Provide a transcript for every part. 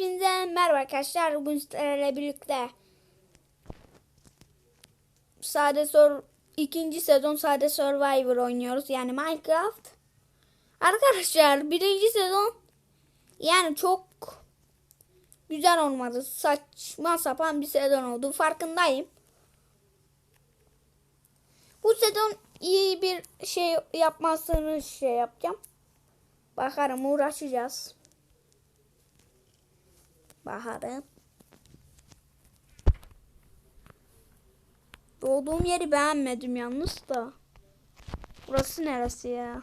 Hepinize merhaba arkadaşlar. Bugün sizlerle birlikte Sade Sor ikinci sezon Sade Survivor oynuyoruz. Yani Minecraft. Arkadaşlar birinci sezon yani çok güzel olmadı. Saçma sapan bir sezon oldu. Farkındayım. Bu sezon iyi bir şey yapmasını şey yapacağım. Bakarım uğraşacağız. Baharım. Doğduğum yeri beğenmedim yalnız da. Burası neresi ya?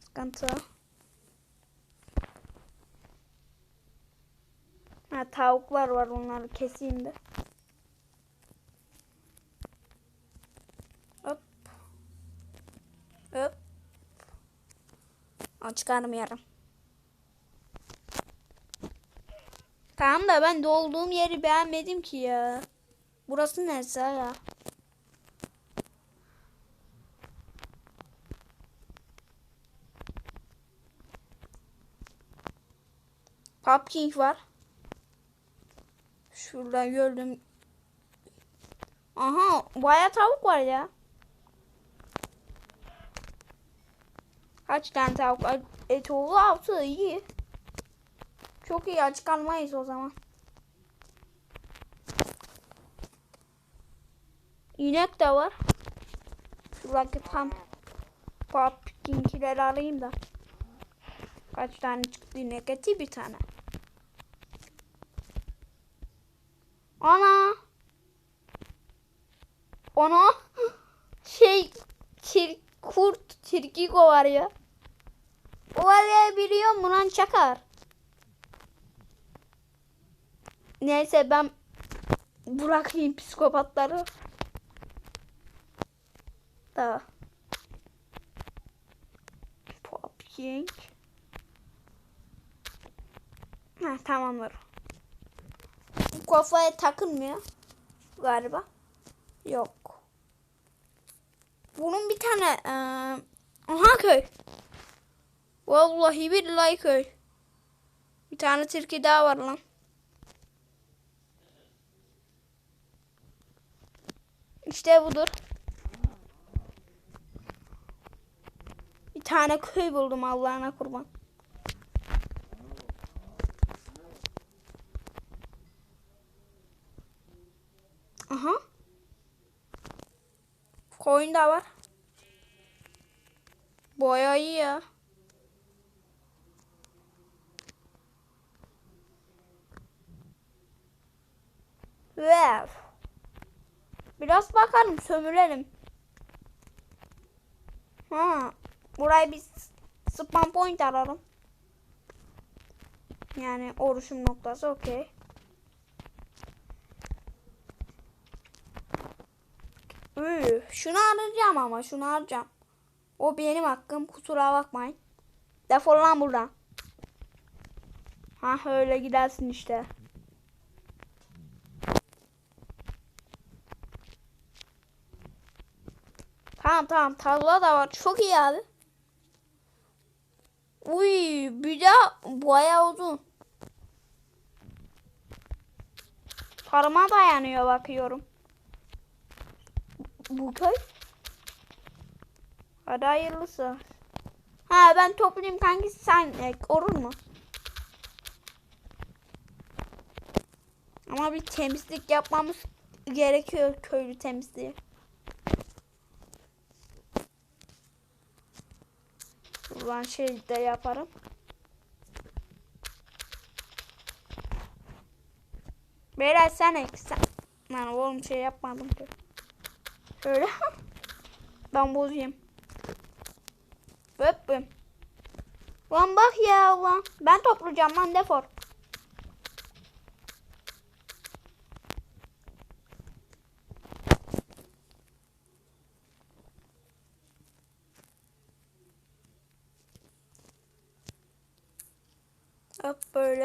Sıkıntı. Ha tavuklar var onları keseyim de. Hop. Hop. Aa, çıkarmıyorum. Tamam da ben dolduğum yeri beğenmedim ki ya. Burası neresi ya? Pumpkin var. Şurada gördüm. Aha bayağı tavuk var ya. Kaç tane tavuk? Et oldu altı iyi. Çok iyi aç kalmayız o zaman. İnek de var. Şuradaki pam pumpkinkileri alayım da. Kaç tane çıktı inek eti bir tane. Ana. Ana. Şey çir, kurt çirkiko var ya. O var ya biliyor musun lan çakar. Neyse ben bırakayım psikopatları. Da. Popping. Ha tamamdır. Bu kafaya takılmıyor galiba. Yok. Bunun bir tane eee aha köy. Vallahi billahi köy. Bir tane tilki daha var lan. İşte budur. Bir tane köy buldum Allah'ına kurban. Aha. Koyun da var. Boya iyi ya. Wow. Biraz bakalım sömürelim. Ha, burayı bir spam point ararım. Yani oluşum noktası okey. Şunu arayacağım ama şunu arayacağım. O benim hakkım kusura bakmayın. Defol lan buradan. Ha öyle gidersin işte. Tamam tamam tarla da var. Çok iyi abi. Uy bir de bayağı uzun. Tarıma dayanıyor bakıyorum. Bu köy. Hadi hayırlısı. Ha ben toplayayım kanki sen ek olur mu? Ama bir temizlik yapmamız gerekiyor köylü temizliği. Buradan şey de yaparım. Beyler sen ek sen. Oğlum şey yapmadım ki. Şöyle. ben bozayım. Öpüm. Lan bak ya lan. Ben toplayacağım lan defol.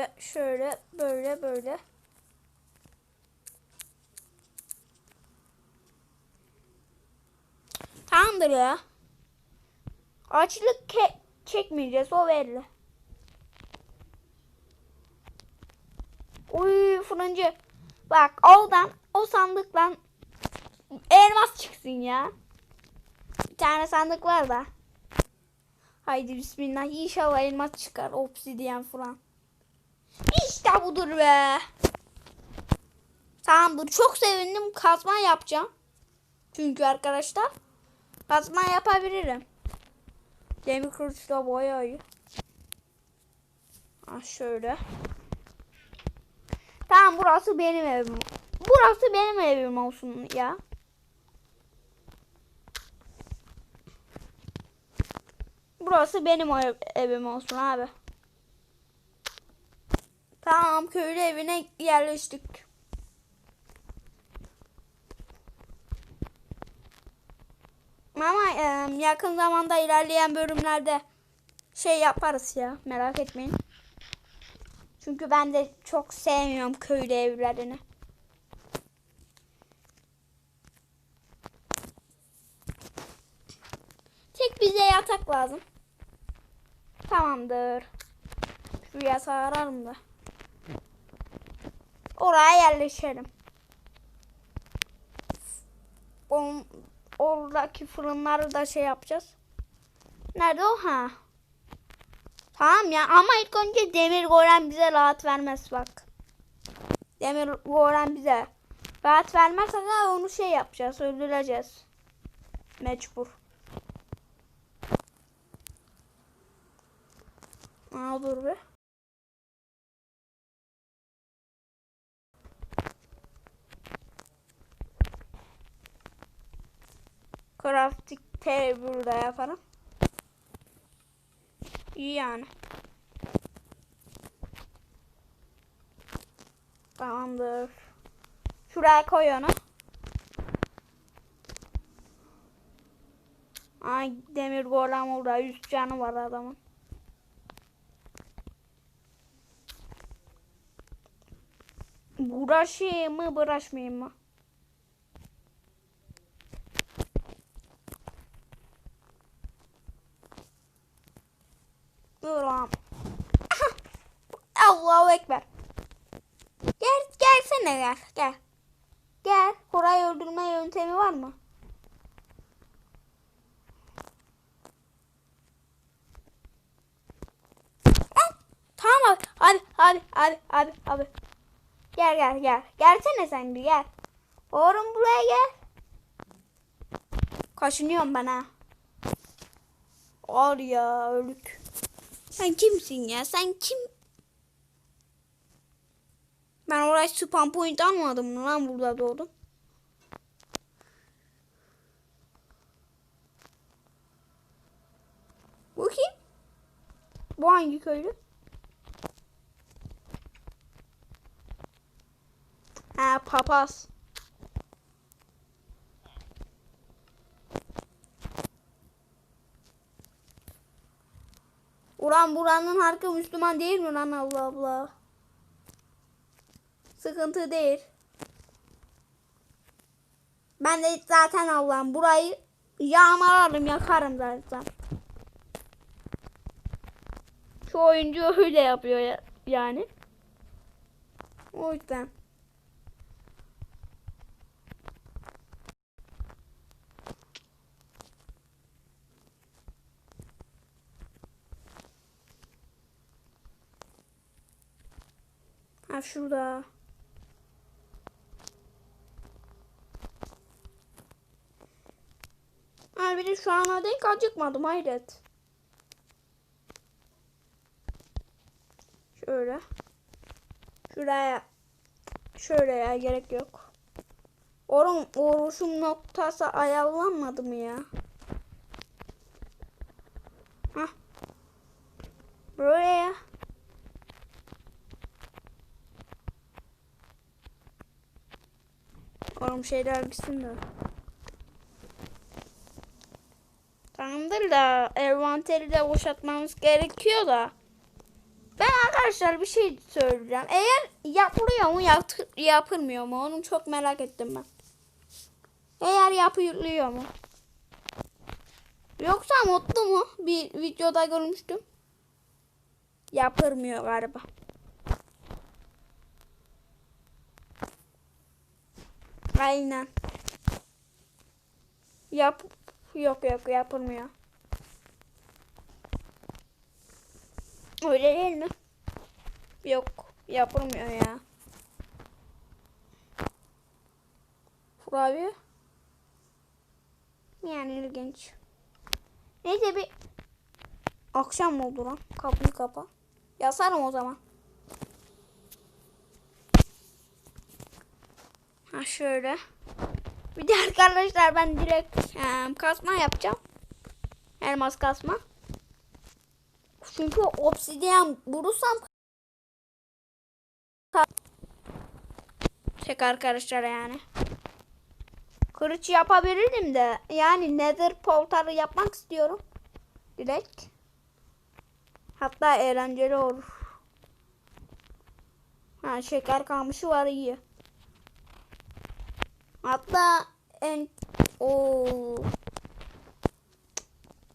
Şöyle, şöyle, böyle, böyle. Tamamdır ya. Açlık çekmeyeceğiz o belli. Uy fırıncı. Bak oradan o sandıktan elmas çıksın ya. Bir tane sandık var da. Haydi bismillah inşallah elmas çıkar obsidyen falan. İşte budur be. Tamamdır. Çok sevindim. Kazma yapacağım. Çünkü arkadaşlar kazma yapabilirim. Demir kılıçla iyi. Ha şöyle. Tamam burası benim evim. Burası benim evim olsun ya. Burası benim ev- evim olsun abi. Tamam köylü evine yerleştik. Ama e, yakın zamanda ilerleyen bölümlerde şey yaparız ya merak etmeyin. Çünkü ben de çok sevmiyorum köylü evlerini. Tek bize yatak lazım. Tamamdır. Şu yatağı ararım da. Oraya yerleşelim. On, oradaki fırınları da şey yapacağız. Nerede o? Ha. Tamam ya ama ilk önce demir golem bize rahat vermez bak. Demir golem bize rahat vermezse de onu şey yapacağız öldüreceğiz. Mecbur. Aa dur be. Crafting table da yaparım. İyi yani. Tamamdır. Şuraya koy onu. Ay demir golem orada. 100 canı var adamın. Uğraşayım mı uğraşmayayım mı? Dur lan. Aha! Allahu Ekber. Gel gelsene gel gel. Gel. Koray öldürme yöntemi var mı? Ah, Tamam abi. Abi abi abi abi abi. Gel gel gel. Gelsene sen bir gel. Oğlum buraya gel. Kaşınıyorum ben ha. Var ya ölük. Sen kimsin ya? Sen kim? Ben oraya spam point almadım lan burada doğdum. Bu kim? Bu hangi köylü? Ha papaz. Ulan buranın halkı Müslüman değil mi lan Allah Allah. Sıkıntı değil. Ben de zaten Allah'ım burayı yağmalarım yakarım zaten. Şu oyuncu öyle yapıyor ya, yani. O yüzden. Ha şurada. De şu ana denk acıkmadım hayret. Şöyle. Şuraya. Şöyle ya gerek yok. Oğlum oluşum noktası ayarlanmadı mı ya? Hah. Buraya. Oğlum şeyler gitsin de. Tamamdır da envanteri de boşaltmamız gerekiyor da. Ben arkadaşlar bir şey söyleyeceğim. Eğer yapılıyor mu yap yapılmıyor mu onu çok merak ettim ben. Eğer yapılıyor mu? Yoksa mutlu mu? Bir videoda görmüştüm. Yapılmıyor galiba. Aynen. Yap. Yok yok yapılmıyor. Öyle değil mi? Yok yapılmıyor ya. Kurabiye. Yani ilginç. Neyse bir akşam oldu lan. Kapıyı kapa. Yasarım o zaman. Ha şöyle. Bir de arkadaşlar ben direkt em, kasma yapacağım. Elmas kasma. Çünkü obsidiyen bulursam tek arkadaşlar yani. Kılıç yapabilirim de yani nether portalı yapmak istiyorum. Direkt. Hatta eğlenceli olur. Ha şeker kamışı var iyi. Hatta en o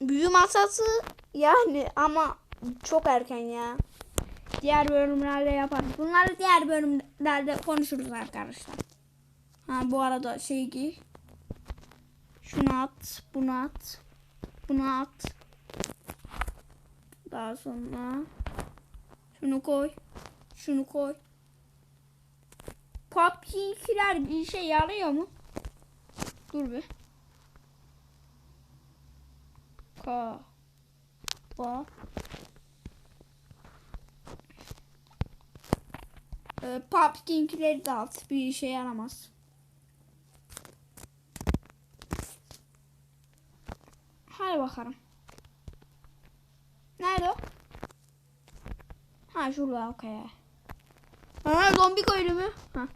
büyü masası yani ama çok erken ya. Diğer bölümlerde yaparız. Bunları diğer bölümlerde konuşuruz arkadaşlar. Ha bu arada şey giy. Şunu at, bunu at. Bunu at. Daha sonra şunu koy. Şunu koy. Popkiler bir şey yarıyor mu? Dur bir. Ka. Ba. Ee, Pumpkin'kileri de at. Bir işe yaramaz. Hadi bakalım. Nerede o? Ha şurada okey. Ha zombi ölümü. Ha.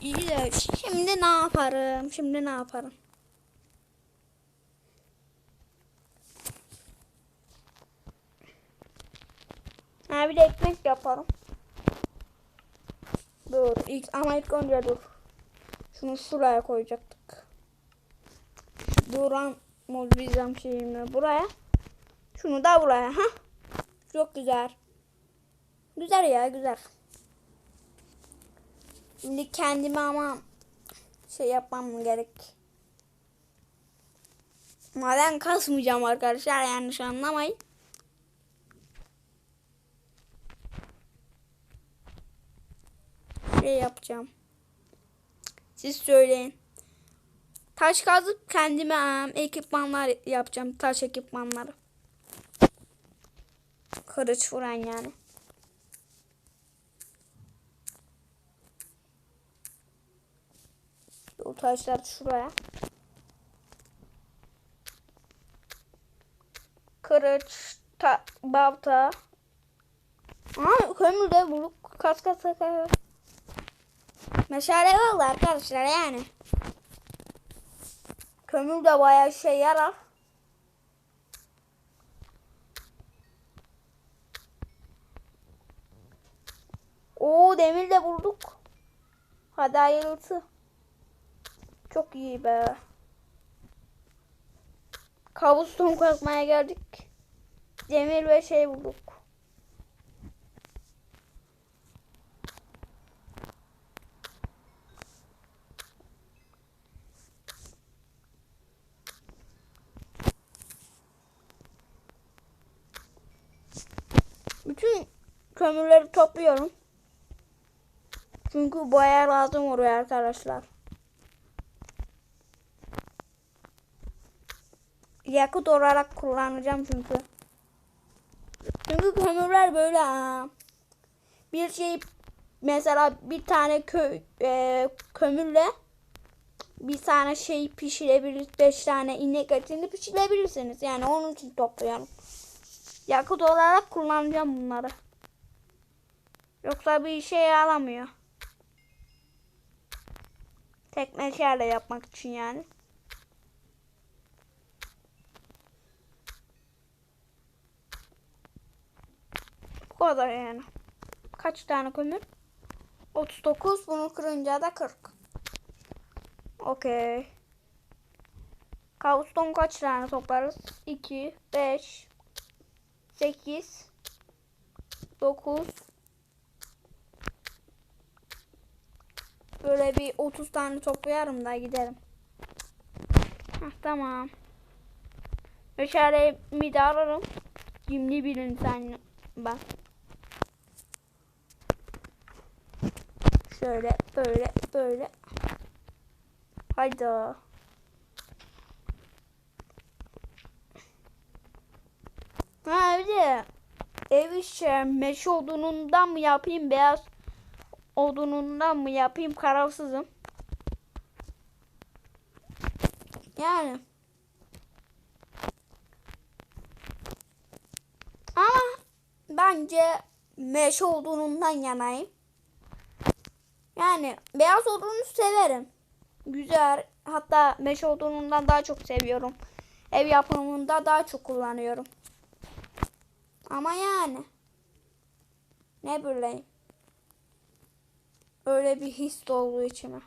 İyi de şimdi ne yaparım? Şimdi ne yaparım? Ha bir de ekmek yaparım. Dur ilk ama ilk önce dur. Şunu şuraya koyacaktık. Duran mobilizam şeyimi buraya. Şunu da buraya. ha. Çok güzel. Güzel ya güzel. Şimdi kendime ama şey yapmam gerek. Maden kasmayacağım arkadaşlar yanlış anlamayın. Şey yapacağım. Siz söyleyin. Taş kazıp kendime ekipmanlar yapacağım. Taş ekipmanları. Kılıç vuran yani. Bu taşlar şuraya. Kılıç, ta, balta. Aa, kömür de bulduk. Kas kas kas. Meşale var arkadaşlar yani. Kömür de bayağı şey yarar. Oo demir de bulduk. Hadi hayırlısı. Çok iyi be. Kabuston kazmaya geldik. Demir ve şey bulduk. Bütün kömürleri topluyorum. Çünkü bayağı lazım oluyor arkadaşlar. Yakıt olarak kullanacağım çünkü. Çünkü kömürler böyle bir şey mesela bir tane kö, e, kömürle bir tane şey pişirebilir, beş tane inek etini pişirebilirsiniz. Yani onun için topluyorum. Yakıt olarak kullanacağım bunları. Yoksa bir işe yaramıyor. Tek meşale yapmak için yani. Bu kadar yani. Kaç tane kömür? 39. Bunu kırınca da 40. Okey. Kavuston kaç tane toplarız? 2, 5, 8, 9, Böyle bir 30 tane toplayarım da giderim. Heh, tamam. Meşalemi de ararım. Cimri bir insan ben. Şöyle böyle böyle. Hayda. Ha de ev işi meşe odunundan mı yapayım beyaz odunundan mı yapayım kararsızım. Yani. Ama bence meşe odunundan yanayım. Yani beyaz odunu severim. Güzel. Hatta meşe odunundan daha çok seviyorum. Ev yapımında daha çok kullanıyorum. Ama yani. Ne bileyim. Öyle bir his doldu içime.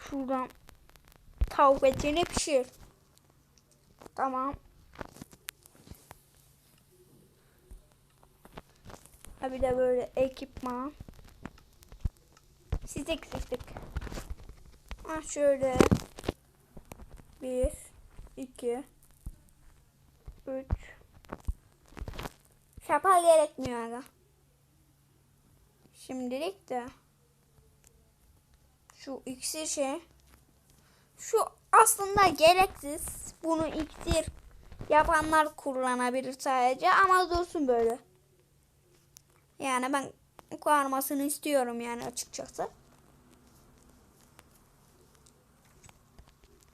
Şuradan tavuk etini pişir. Tamam. Ha bir de böyle ekipman. Siz eksiktik. Ha şöyle. Bir, iki, üç. Şapa gerekmiyor aga. Şimdilik de şu iksir şey. Şu aslında gereksiz. Bunu iksir yapanlar kullanabilir sadece ama dursun böyle. Yani ben karmasını istiyorum yani açıkçası.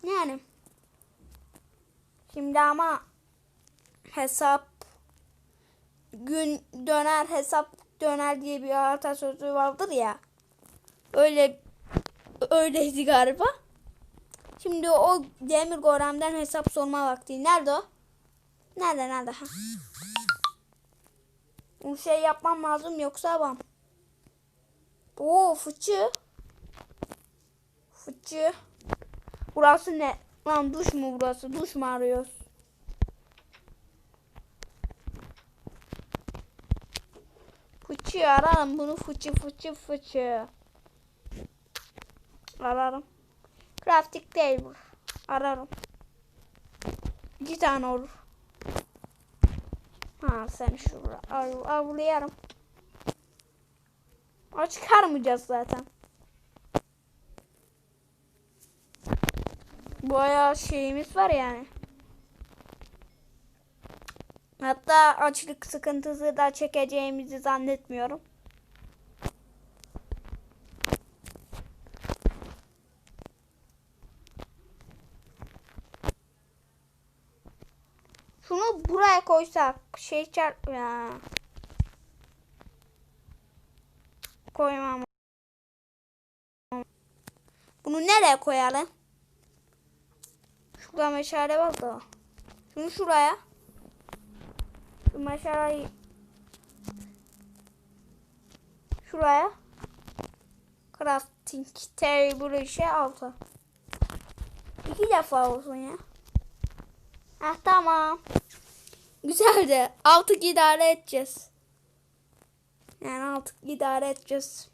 Yani şimdi ama hesap gün döner hesap döner diye bir atasözü vardır ya. Öyle öyleydi galiba. Şimdi o demir goremden hesap sorma vakti. Nerede o? Nerede nerede? Ha. Bu şey yapmam lazım yoksa bam. Oo fıçı. Fıçı. Burası ne? Lan duş mu burası? Duş mu arıyoruz? Fıçı ararım bunu fıçı fıçı fıçı. Ararım. Crafting table. Ararım. İki tane olur. Ha sen şurada av, avlayarım. O çıkarmayacağız zaten. Bayağı şeyimiz var yani. Hatta açlık sıkıntısı da çekeceğimizi zannetmiyorum. Şunu buraya koysak şey çarp ya. Koymam. Bunu nereye koyalım? Şurada meşale var da. Şunu şuraya. Şu meşaleyi şuraya. Crafting table şey altı. İki defa olsun ya. Ah tamam. Güzel de altı idare edeceğiz. Yani altı idare edeceğiz.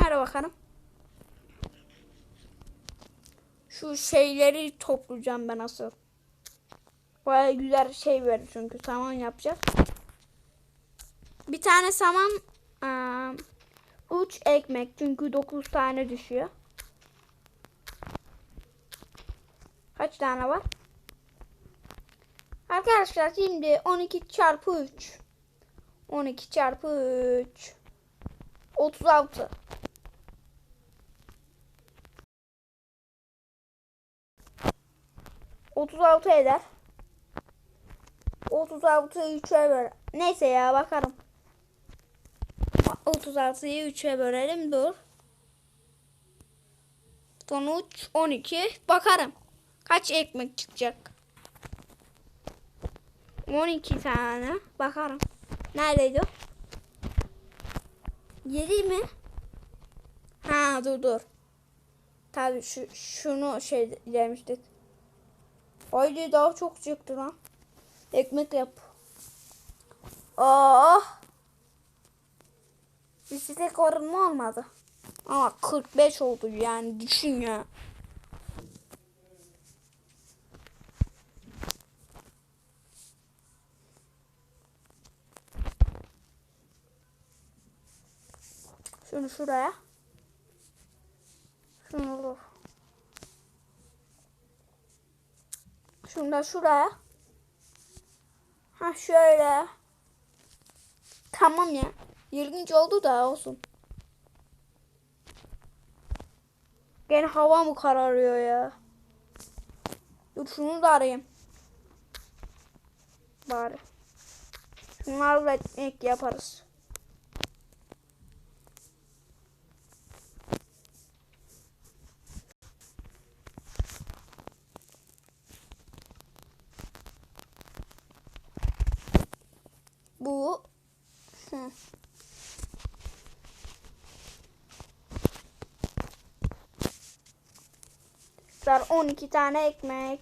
Hadi bakalım. Şu şeyleri toplayacağım ben asıl. Baya güzel şey verir çünkü saman yapacağız. Bir tane saman ıı, uç ekmek çünkü 9 tane düşüyor. Kaç tane var? Arkadaşlar şimdi 12 çarpı 3. 12 çarpı 3. 36. Otuz altı eder. Otuz altıyı üçe böl. Neyse ya bakarım. Otuz altıyı üçe bölelim dur. Sonuç on iki. Bakarım. Kaç ekmek çıkacak? 12 tane. Bakarım. Neredeydi o? 7 mi? Ha dur dur. Tabii şu şunu şey demiştik. Haydi daha çok çıktı lan. Ekmek yap. Oh. Bisiklet korunma olmadı. Ama 45 oldu yani düşün ya. Şunu şuraya. Şunu dur. Şunu da şuraya. Ha şöyle. Tamam ya. İlginç oldu da olsun. Gene hava mı kararıyor ya? Dur şunu da arayayım. Bari. Şunlarla ekmek yaparız. 12 tane ekmek.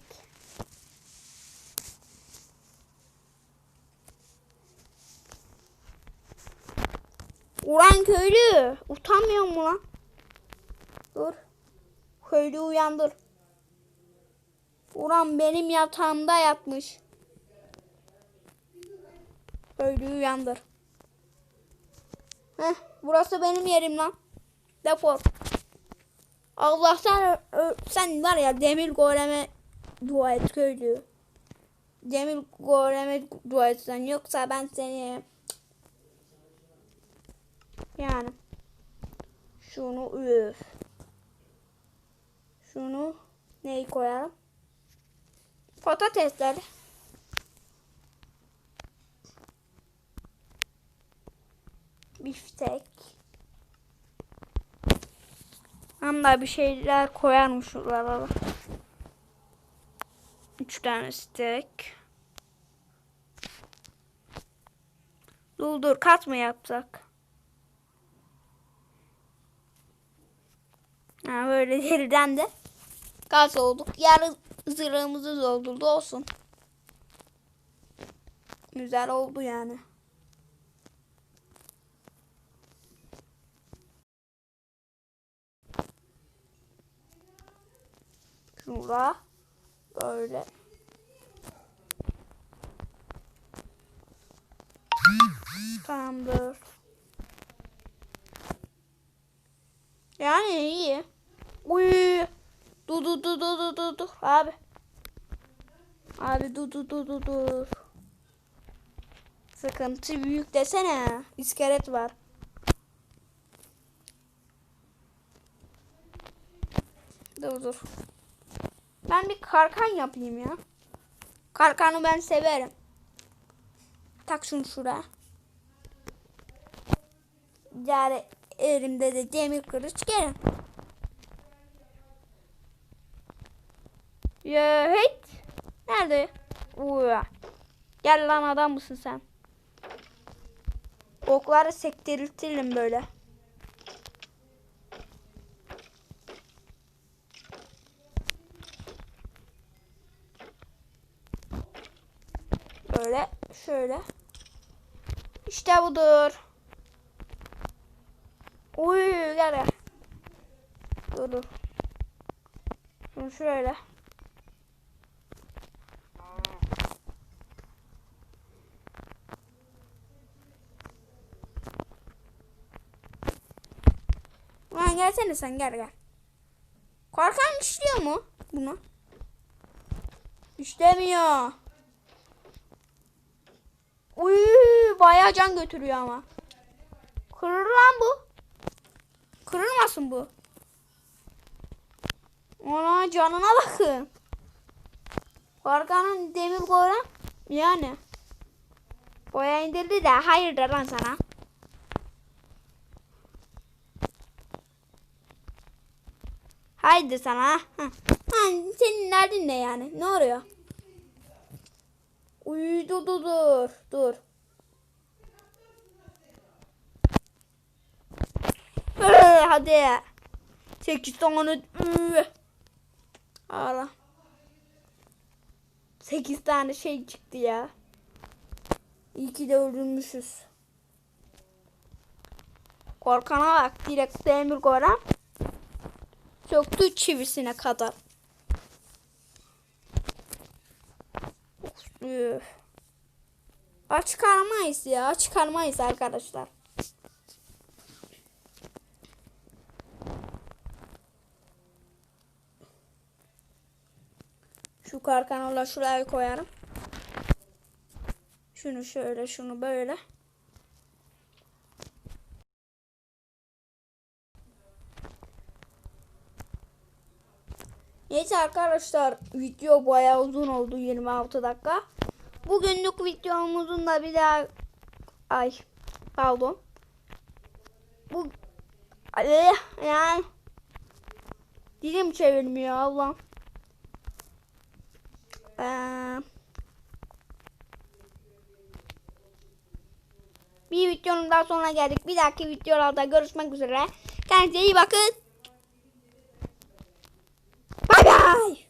Ulan köylü. Utanmıyor mu lan? Dur. Köylü uyandır. Ulan benim yatağımda yatmış. Köylü uyandır. Heh, burası benim yerim lan. Defol. Allah sen, var ya demir goleme dua et köylü. Demir goleme dua etsen yoksa ben seni yani şunu üf. Şunu neyi koyalım? Patatesler. Biftek. Hem de bir şeyler koyarım şuralara. Üç tane steak. Dur dur kat mı yapsak? Ha, böyle deriden de kat olduk. Yarın zırhımızı doldurdu olsun. Güzel oldu yani. Şura böyle. Tamamdır. Yani iyi. Uy. Dur dur dur dur dur dur abi. Abi dur dur dur dur dur. Sıkıntı büyük desene. İskelet var. Dur dur. Ben bir karkan yapayım ya. Karkanı ben severim. Tak şunu şuraya. Yani elimde de demir kılıç gelin. Hit. Nerede? Uya. Gel lan adam mısın sen? Okları sektiriltirim böyle. Böyle şöyle. İşte budur. Uy gel gel. Dur dur. Şunu şöyle. Lan gelsene sen gel gel. Korkan işliyor mu bunu? İşlemiyor. Uy bayağı can götürüyor ama. Kırır lan bu. Kırılmasın bu. Ona canına bakın. Korkanın demir koyran yani. Boya indirdi de hayırdır lan sana. Haydi sana. Ha. Ha, senin derdin ne yani? Ne oluyor? Uy dur dur dur. Hadi. Sekiz tane. Üü. Ağla. Sekiz tane şey çıktı ya. İyi ki de öldürmüşüz. Korkana bak direkt demir golem. Söktü çivisine kadar. Üf. Çıkarmayız ya. Çıkarmayız arkadaşlar. Şu karkanola şuraya koyarım. Şunu şöyle, şunu böyle. Neyse arkadaşlar video bayağı uzun oldu 26 dakika. Bugünlük videomuzun da bir daha ay pardon. Bu Ay, yani dilim çevirmiyor Allah'ım. Ee, bir videonun daha sonuna geldik. Bir dahaki videolarda görüşmek üzere. Kendinize iyi bakın. Bye.